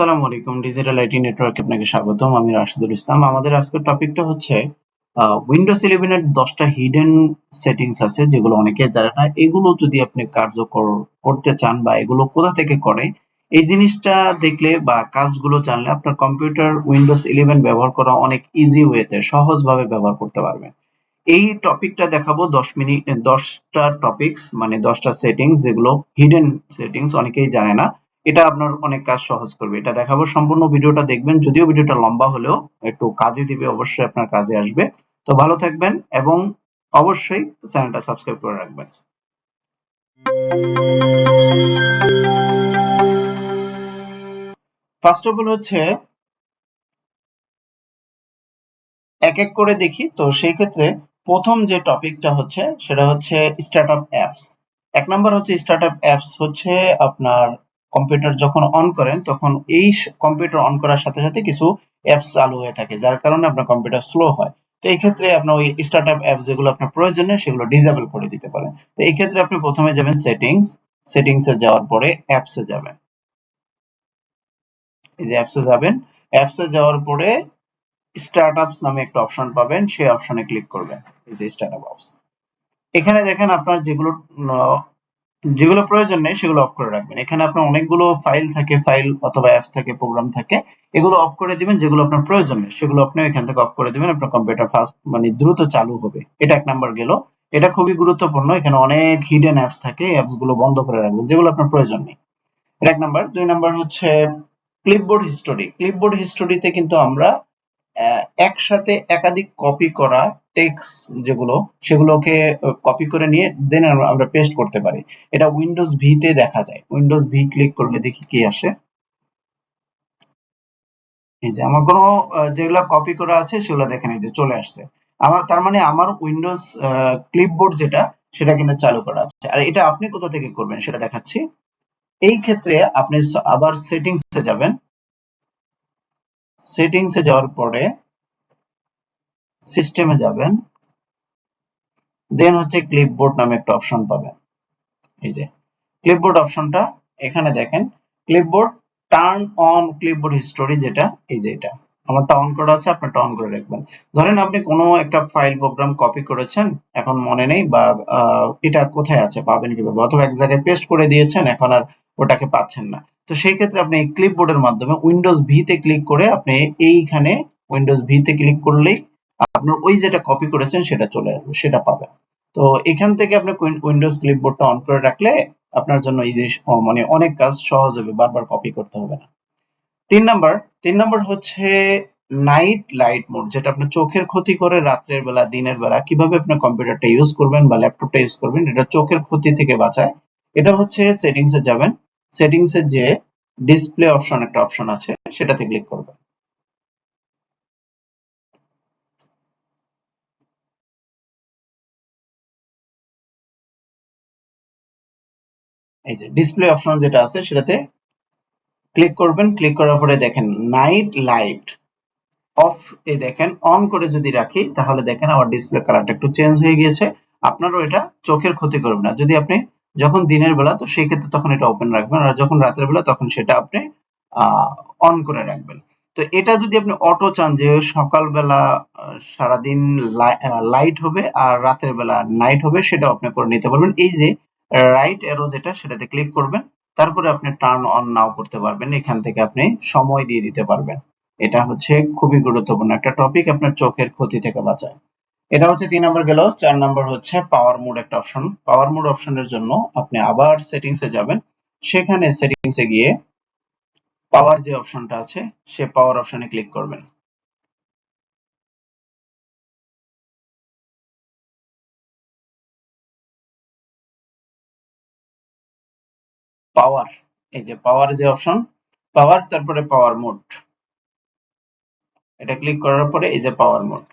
আসসালামু আলাইকুম digital IT নেটওয়ার্কে আপনাকে স্বাগতম, আমি রাশিদুল ইসলাম। আমাদের আজকের টপিকটা হচ্ছে উইন্ডোজ ইলেভেন এর দশটা হিডেন সেটিংস আছে, যেগুলো অনেকে জানে না। এগুলো যদি আপনি কার্যকর করতে চান বা এগুলো কোথা থেকে করে, এই জিনিসটা দেখলে বা কাজগুলো জানলে আপনার কম্পিউটার উইন্ডোজ ইলেভেন ব্যবহার করা অনেক ইজি ওয়েতে সহজভাবে ব্যবহার করতে পারবেন। এই টপিকটা দেখাবো দশ মিনিট, দশটা টপিকস মানে দশটা সেটিংস যেগুলো হিডেন সেটিংস অনেকেই জানে না। এটা আপনার অনেক কাজ সহজ করবে। এটা দেখাবো। সম্পূর্ণ ভিডিওটা দেখবেন। যদিও ভিডিওটা লম্বা হলেও একটু কাজে দিবে, অবশ্যই আপনার কাজে আসবে। তো ভালো থাকবেন এবং অবশ্যই চ্যানেলটা সাবস্ক্রাইব করে রাখবেন। ফার্স্ট অফ অল হচ্ছে, এক এক করে দেখি। তো সেই ক্ষেত্রে প্রথম যে টপিকটা হচ্ছে, সেটা হচ্ছে স্টার্টআপ অ্যাপস এক নাম্বার হচ্ছে স্টার্টআপ অ্যাপস হচ্ছে আপনার কম্পিউটার যখন অন করেন, তখন এই কম্পিউটার অন করার সাথে সাথে কিছু অ্যাপস চালু হয়ে থাকে, যার কারণে আপনার কম্পিউটার স্লো হয়। তো এই ক্ষেত্রে আপনার ওই স্টার্টআপ অ্যাপস যেগুলো আপনার প্রয়োজন নেই সেগুলো ডিসেবল করে দিতে পারেন। তো এই ক্ষেত্রে আপনি প্রথমে যাবেন সেটিংস সেটিংস এ যাওয়ার পরে অ্যাপস এ যাবেন। এই যে অ্যাপস এ যাবেন অ্যাপস এ যাওয়ার পরে স্টার্টআপস নামে একটা অপশন পাবেন, সেই অপশনে ক্লিক করবেন। এই যে স্টার্টআপ অপস এখানে দেখেন আপনার যেগুলো যেগুলো প্রয়োজন নেই, সেগুলো অফ করে রাখবেন। এখানে আপনার অনেকগুলো ফাইল থাকে ফাইল অথবা অ্যাপস থাকে প্রোগ্রাম থাকে, এগুলো অফ করে দিবেন, যেগুলো আপনার প্রয়োজন নেই, সেগুলো আপনি এখান থেকে অফ করে দিবেন, আপনার কম্পিউটার ফাস্ট মানে দ্রুত চালু হবে। এটা এক নাম্বার গেল। এটা খুবই গুরুত্বপূর্ণ, এখানে অনেক হিডেন অ্যাপস থাকে অ্যাপসগুলো বন্ধ করে রাখবেন, যেগুলো আপনার প্রয়োজন নেই। এক নাম্বার দুই নাম্বার হচ্ছে ক্লিপবোর্ড হিস্টোরি ক্লিপবোর্ড হিস্টোরিতে কিন্তু আমরা একসাথে একাধিক কপি করা টেক্সট যেগুলো, সেগুলোকে কপি করে নিয়ে দেন আমরা পেস্ট করতে পারি। এটা উইন্ডোজ ভি তে দেখা যায়। উইন্ডোজ ভি ক্লিক করলে দেখি কি আসে। এই যে আমার কোনো যেগুলো কপি করা আছে, সেগুলো দেখেন, এই যে চলে আসছে। আমার, তার মানে আমার উইন্ডোজ ক্লিপবোর্ড যেটা, সেটা কিন্তু চালু করা আছে। আর এটা আপনি কোথা থেকে করবেন, সেটা দেখাচ্ছি। এই ক্ষেত্রে আপনি আবার সেটিংস যাবেন। সেটিংসে যাওয়ার পরে সিস্টেমে যাবেন দেন হচ্ছে ক্লিপবোর্ড নামে একটা অপশন পাবেন। এই যে ক্লিপবোর্ড অপশনটা এখানে দেখেন clipboard turn on clipboard history যেটা, এই যে এটা। আমারটা অন করা আছে আপনারটা অন করে রাখবেন। ধরেন আপনি কোনো একটা ফাইল প্রোগ্রাম কপি করেছেন, এখন মনে নেই বা এটা কোথায় আছে, পাবেন কীভাবে? অথবা এক জায়গায় পেস্ট করে দিয়েছেন, এখন আর ওটাকে পাচ্ছেন না। তো সেই ক্ষেত্রে আপনি ক্লিপবোর্ডের মাধ্যমে উইন্ডোজ ভি তে ক্লিক করে আপনি এইখানে উইন্ডোজ ভি তে ক্লিক করলেই আপনার ওই যেটা কপি করেছেন সেটা চলে আসবে, সেটা পাবেন। তো এখান থেকে আপনি উইন্ডোজ ক্লিপবোর্ডটা অন করে রাখলে আপনার জন্য ইজি মানে অনেক কাজ সহজ হবে, বারবার কপি করতে হবে না। তিন নাম্বার তিন নাম্বার হচ্ছে নাইট লাইট মোড যেটা আপনার চোখের ক্ষতি করে রাত্রের বেলা, দিনের বেলা, কীভাবে আপনার কম্পিউটারটা ইউজ করবেন বা ল্যাপটপটা ইউজ করবেন, এটা চোখের ক্ষতি থেকে বাঁচায়। এটা হচ্ছে সেটিংস যাবেন সেটিংস যে ডিসপ্লে অপশন একটা অপশন আছে, সেটাতে ক্লিক করবেন। এই যে ডিসপ্লে অপশন যেটা আছে সেটাতে ক্লিক করবেন ক্লিক করার পরে দেখেন নাইট লাইট অফ এ দেখেন অন করে যদি রাখি তাহলে দেখেন আমার ডিসপ্লে কালারটা একটু চেঞ্জ হয়ে গিয়েছে। আপনারও এটা চোখের ক্ষতি করবে না। যদি আপনি যখন দিনের বেলা, তো সেই ক্ষেত্রে তখন এটা ওপেন রাখবেন আর যখন রাতের বেলা, তখন সেটা আপনি অন করে রাখবেন। তো এটা যদি আপনি অটো চান যে সকালবেলা সারাদিন লাইট হবে আর রাতের বেলা নাইট হবে সেটা আপনি করে নিতে পারবেন। এই যে রাইট এরো যেটা, সেটাতে ক্লিক করবেন। তারপরে আপনি টার্ন অন নাও করতে পারবেন। এখান থেকে আপনি সময় দিয়ে দিতে পারবেন। এটা হচ্ছে খুবই গুরুত্বপূর্ণ একটা টপিক আপনার চোখের ক্ষতি থেকে বাঁচায়। এটা হচ্ছে তিন নম্বর গেল। চার নম্বর হচ্ছে পাওয়ার মোড একটা অপশন পাওয়ার মোড অপশনের জন্য আপনি আবার সেটিংস যাবেন। সেখানে সেটিংস গিয়ে পাওয়ার যে অপশনটা আছে, সে পাওয়ার অপশনে ক্লিক করবেন। পাওয়ার এই যে পাওয়ার যে অপশন পাওয়ার তারপরে পাওয়ার মোড এটা ক্লিক করার পরে এই যে পাওয়ার মোড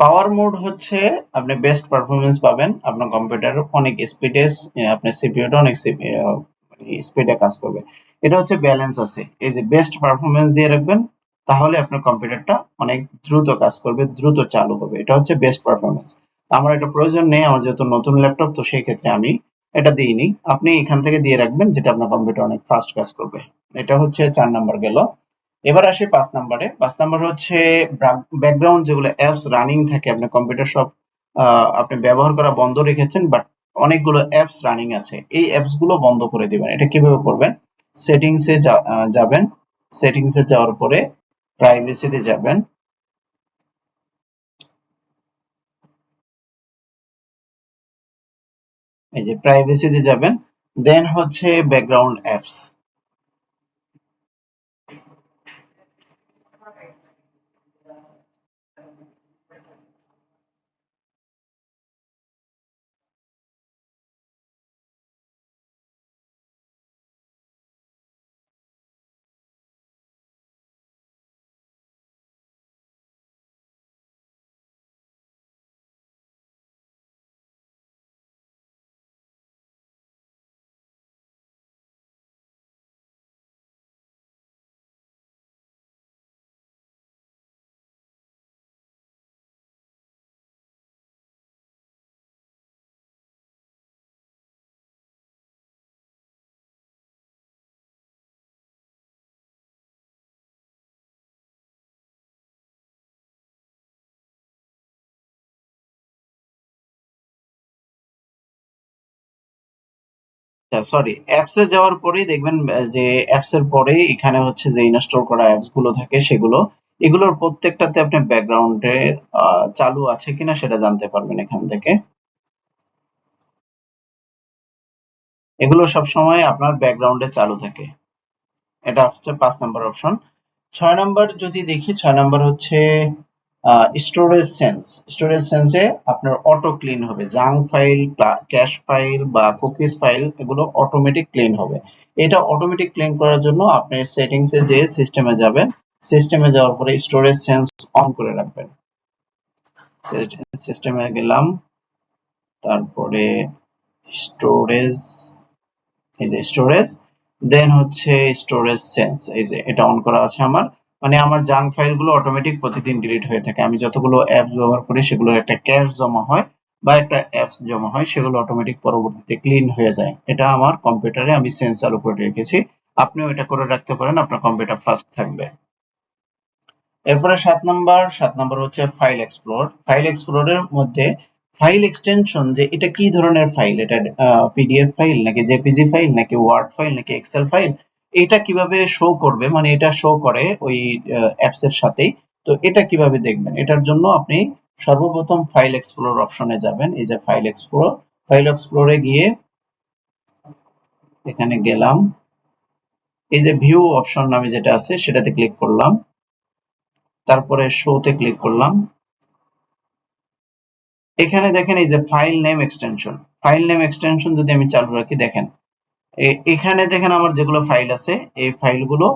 পাওয়ার মোড হচ্ছে আপনি বেস্ট পারফরমেন্স পাবেন, আপনার কম্পিউটার অনেক স্পিডে আপনার সিপিইউটা অনেক স্পিডে কাজ করবে, এটা হচ্ছে ব্যালেন্স আছে, এই যে বেস্ট পারফরমেন্স দিয়ে রাখবেন, তাহলে আপনার কম্পিউটারটা অনেক দ্রুত কাজ করবে, দ্রুত চালু হবে এটা হচ্ছে বেস্ট পারফরমেন্স আমার এটা প্রয়োজন নেই, আমার যেহেতু নতুন ল্যাপটপ তো সেই ক্ষেত্রে আমি এটা দিইনি। আপনি এখান থেকে দিয়ে রাখবেন, যেটা আপনার কম্পিউটার অনেক ফাস্ট কাজ করবে। এটা হচ্ছে চার নাম্বার গেল। এবার আসি পাঁচ নাম্বারে পাঁচ নাম্বার হচ্ছে ব্যাকগ্রাউন্ড যেগুলো অ্যাপস রানিং থাকে, আপনার কম্পিউটার সব আপনি ব্যবহার করা বন্ধ রেখেছেন বাট অনেকগুলো অ্যাপস রানিং আছে। এই অ্যাপসগুলো বন্ধ করে দিবেন। এটা কীভাবে করবেন? সেটিংসে যাবেন। সেটিংসে যাওয়ার পরে প্রাইভেসিতে যাবেন। এই যে প্রাইভেসিতে যাবেন দেন হচ্ছে ব্যাকগ্রাউন্ড অ্যাপস সরি অ্যাপস যাওয়ার পরেই দেখবেন যে অ্যাপস এর পরেই এখানে হচ্ছে যে ইনস্টল করা অ্যাপসগুলো থাকে সেগুলো, এগুলোর প্রত্যেকটাতে আপনি ব্যাকগ্রাউন্ডে চালু আছে কিনা সেটা জানতে পারবেন এখান থেকে। এগুলো সব সময় আপনার ব্যাকগ্রাউন্ডে চালু থাকে। এটা হচ্ছে পাঁচ নাম্বার অপশন ছয় নাম্বার যদি দেখি, ছয় নাম্বার হচ্ছে স্টোরেজ সেন্স স্টোরেজ সেন্সে আপনার অটো ক্লিন হবে। জাং ফাইল ক্যাশ ফাইল বা কুকিজ ফাইল এগুলো অটোমেটিক ক্লিন হবে। এটা অটোমেটিক ক্লিন করার জন্য আপনি সেটিংসে যে সিস্টেমে যাবেন। সিস্টেমে যাওয়ার পরে স্টোরেজ সেন্স অন করে রাখবেন। সিস্টেমে গেলাম। তারপরে স্টোরেজ এই যে স্টোরেজ দেন হচ্ছে স্টোরেজ সেন্স এই যে এটা অন করা আছে আমার। মানে আমার জাঙ্ক ফাইলগুলো অটোমেটিক প্রতিদিন ডিলিট হয়ে থাকে। আমি যতগুলো অ্যাপস ব্যবহার করি, সেগুলোর একটা ক্যাশ জমা হয় বা একটা অ্যাপস জমা হয়, সেগুলো অটোমেটিক পরবর্তীতে ক্লিন হয়ে যায়। এটা আমার কম্পিউটারে আমি সেন্সার উপরে রেখেছি। আপনিও এটা করে রাখতে পারেন, আপনার কম্পিউটার ফাস্ট থাকবে। এরপরে সাত নাম্বার সাত নাম্বার হচ্ছে ফাইল এক্সপ্লোর ফাইল এক্সপ্লোরের মধ্যে ফাইল এক্সটেনশন যে এটা কি ধরনের ফাইল এটা পিডিএফ ফাইল নাকি জেপিজি ফাইল নাকি ওয়ার্ড ফাইল নাকি এক্সেল ফাইল এটা কীভাবে শো করবে? মানে এটা শো করে ওই অ্যাপস এর সাথেই। তো এটা কীভাবে দেখবেন? এটার জন্য আপনি সর্বপ্রথম ফাইল এক্সপ্লোর অপশনে যাবেন। এই যে ফাইল এক্সপ্লোর ফাইল এক্সপ্লোরে গিয়ে এখানে গেলাম। এই যে ভিউ অপশন নামে যেটা আছে, সেটাতে ক্লিক করলাম। তারপরে শোতে ক্লিক করলাম। এখানে দেখেন এই যে file name extension file name extension যদি আমি চালু রাখি, দেখেন এখানে দেখেন আমার যেগুলো ফাইল আছে, এই ফাইলগুলো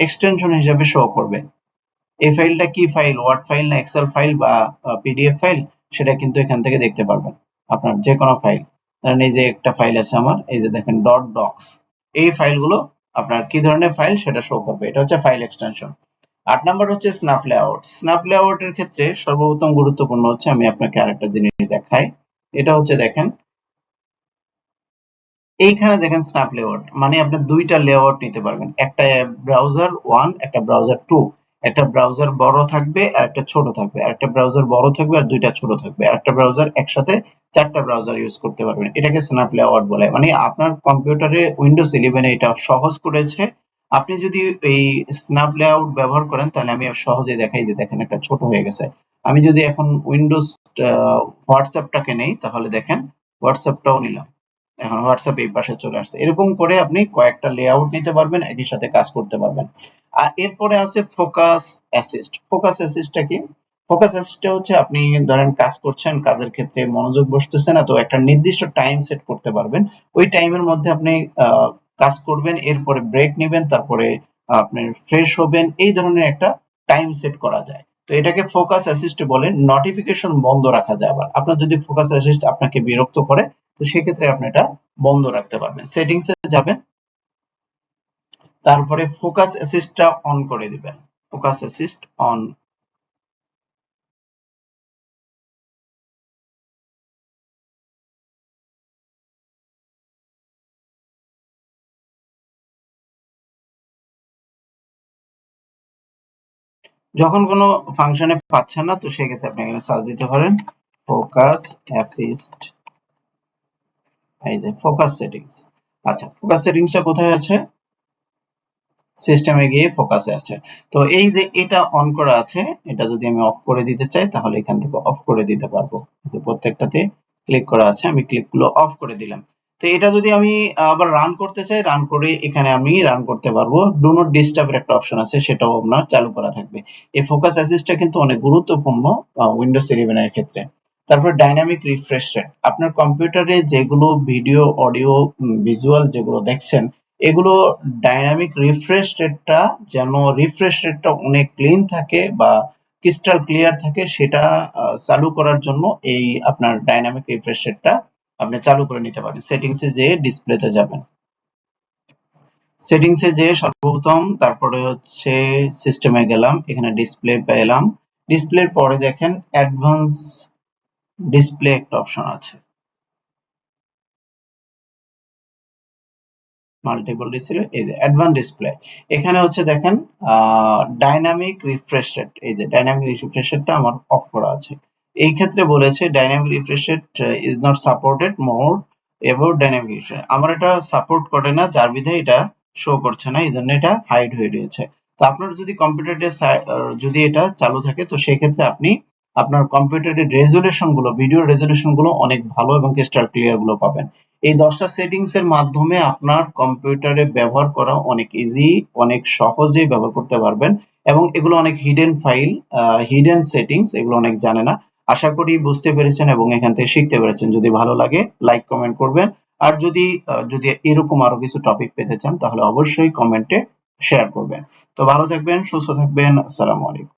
এক্সটেনশন হিসেবে শো করবে। এই ফাইলটা কি ফাইল ওয়ার্ড ফাইল না এক্সেল ফাইল বা পিডিএফ ফাইল সেটা কিন্তু এখান থেকে দেখতে পারবেন আপনার যে কোনো ফাইল ধরেন এই যে একটা ফাইল আছে আমার, এই যে দেখেন ডট ডক্স এই ফাইলগুলো আপনার কি ধরনের ফাইল সেটা শো করবে। এটা হচ্ছে ফাইল এক্সটেনশন আট নাম্বার হচ্ছে স্ন্যাপ লেআউট স্ন্যাপ লেআউটের ক্ষেত্রে সর্বপ্রথম গুরুত্বপূর্ণ হচ্ছে আমি আপনাকে আরেকটা জিনিস দেখাই। এটা হচ্ছে দেখেন এইখানে দেখেন স্ন্যাপ লেআউট মানে আপনি দুইটা লেআউট নিতে পারবেন। একটা ব্রাউজার ওয়ান একটা ব্রাউজার টু একটা ব্রাউজার বড় থাকবে আর একটা ছোট থাকবে। আর একটা ব্রাউজার বড় থাকবে আর দুইটা ছোট থাকবে। আর একটা ব্রাউজার একসাথে চারটা ব্রাউজার ইউজ করতে পারবেন। এটাকে স্ন্যাপ লেআউট বলে। মানে আপনার কম্পিউটারে উইন্ডোজ ইলেভেনে এটা সহজ করেছে। আপনি যদি এই স্ন্যাপ লেআউট ব্যবহার করেন, তাহলে আমি সহজে দেখাই যে দেখেন একটা ছোট হয়ে গেছে। আমি যদি এখন উইন্ডোজ হোয়াটসঅ্যাপটাকে নেই, তাহলে দেখেন হোয়াটসঅ্যাপটাও নিলাম। এখন হোয়াটসঅ্যাপ এই পাশে চলে আসছে। এরকম করে আপনি কয়েকটা লেআউট নিতে পারবেন একই সাথে কাজ করতে পারবেন। আর এরপরে আছে ফোকাস অ্যাসিস্ট ফোকাস অ্যাসিস্টটা কি? ফোকাস অ্যাসিস্টটা হচ্ছে আপনি ধরেন কাজ করছেন, কাজের ক্ষেত্রে মনোযোগ বসতেছে না, তো একটা নির্দিষ্ট টাইম সেট করতে পারবেন। ওই টাইমের মধ্যে আপনি কাজ করবেন, এরপরে ব্রেক নেবেন, তারপরে আপনি ফ্রেশ হবেন, এই ধরনের একটা টাইম সেট করা যায়। তো এটাকে ফোকাস অ্যাসিস্ট বলে নোটিফিকেশন বন্ধ রাখা যায় আবার। আপনার যদি ফোকাস অ্যাসিস্ট আপনাকে বিরক্ত করে, তো সেক্ষেত্রে আপনি এটা বন্ধ রাখতে পারবেন। সেটিংসে যাবেন, তারপরে ফোকাস অ্যাসিস্টটা অন করে দিবেন। ফোকাস অ্যাসিস্ট অন যখন কোনো ফাংশনে পাচ্ছেন না, তো সেক্ষেত্রে আপনি এখানে সার্চ দিতে পারেন ফোকাস অ্যাসিস্ট এই যে ফোকাস সেটিংস আচ্ছা ফোকাস সেটিংসটা কোথায় আছে? সিস্টেমে গিয়ে ফোকাসে আছে। তো এই যে এটা অন করা আছে, এটা যদি আমি অফ করে দিতে চাই, তাহলে এখান থেকে অফ করে দিতে পারব। প্রত্যেকটাতে ক্লিক করা আছে, আমি ক্লিকগুলো অফ করে দিলাম। তো এটা যদি আমি আবার রান করতে চাই রান করে এখানে আমি রান করতে পারব। ডু নট ডিস্টার্বের একটা অপশন আছে, সেটাও আপনার চালু করা থাকবে। এই ফোকাস অ্যাসিস্টটা কিন্তু অনেক গুরুত্বপূর্ণ উইন্ডোজ ইলেভেন এর ক্ষেত্রে। তারপর ডাইনামিক রিফ্রেশ রেট আপনার কম্পিউটারে যেগুলো ভিডিও অডিও ভিজুয়াল যেগুলো দেখছেন, এগুলো ডাইনামিক রিফ্রেশ রেটটা যেন রিফ্রেশ রেটটা অনেক ক্লিন থাকে বা ক্রিস্টাল ক্লিয়ার থাকে, সেটা চালু করার জন্য এই আপনার ডাইনামিক রিফ্রেশ রেটটা আপনি চালু করে নিতে পারেন। সেটিংস সেটিংসে যেয়ে ডিসপ্লেতে যাবেন। সেটিংসে যেয়ে সর্বপ্রথম তারপরে হচ্ছে সিস্টেমে গেলাম, এখানে ডিসপ্লে পেলাম। ডিসপ্লের পরে দেখেন অ্যাডভান্স ডিসপ্লে একটা অপশন আছে। মাল্টিপল ডিসপ্লে এই যে অ্যাডভান্স ডিসপ্লে এখানে হচ্ছে দেখেন ডাইনামিক রিফ্রেশ রেট এই যে ডাইনামিক রিফ্রেশ রেটটা আমার অফ করা আছে। এই ক্ষেত্রে বলেছে dynamic refresh rate is not supported more এবার ডাইনামিক রিফ্রেশ আমার এটা সাপোর্ট করে না, যার বিধায় এটা শো করছে না এই জন্য এটা হাইড হয়ে রয়েছে। তো আপনার যদি কম্পিউটারে যদি এটা চালু থাকে, তো সেই ক্ষেত্রে আপনি আপনার কম্পিউটারের রেজুলেশনগুলো ভিডিও রেজুলেশনগুলো অনেক ভালো এবং ক্রিস্টাল ক্লিয়ারগুলো পাবেন। এই দশটা সেটিংস এর মাধ্যমে আপনার কম্পিউটারে ব্যবহার করা অনেক ইজি অনেক সহজে ব্যবহার করতে পারবেন এবং এগুলো অনেক হিডেন ফাইল হিডেন সেটিংস এগুলো অনেক জানে না। আশা করি বুঝতে পেরেছেন এবং এখান থেকে শিখতে পেরেছেন। যদি ভালো লাগে লাইক কমেন্ট করবেন। আর যদি যদি এরকম আরও কিছু টপিক পেতে চান, তাহলে অবশ্যই কমেন্টে শেয়ার করবেন। তো ভালো থাকবেন, সুস্থ থাকবেন, আসসালামু আলাইকুম।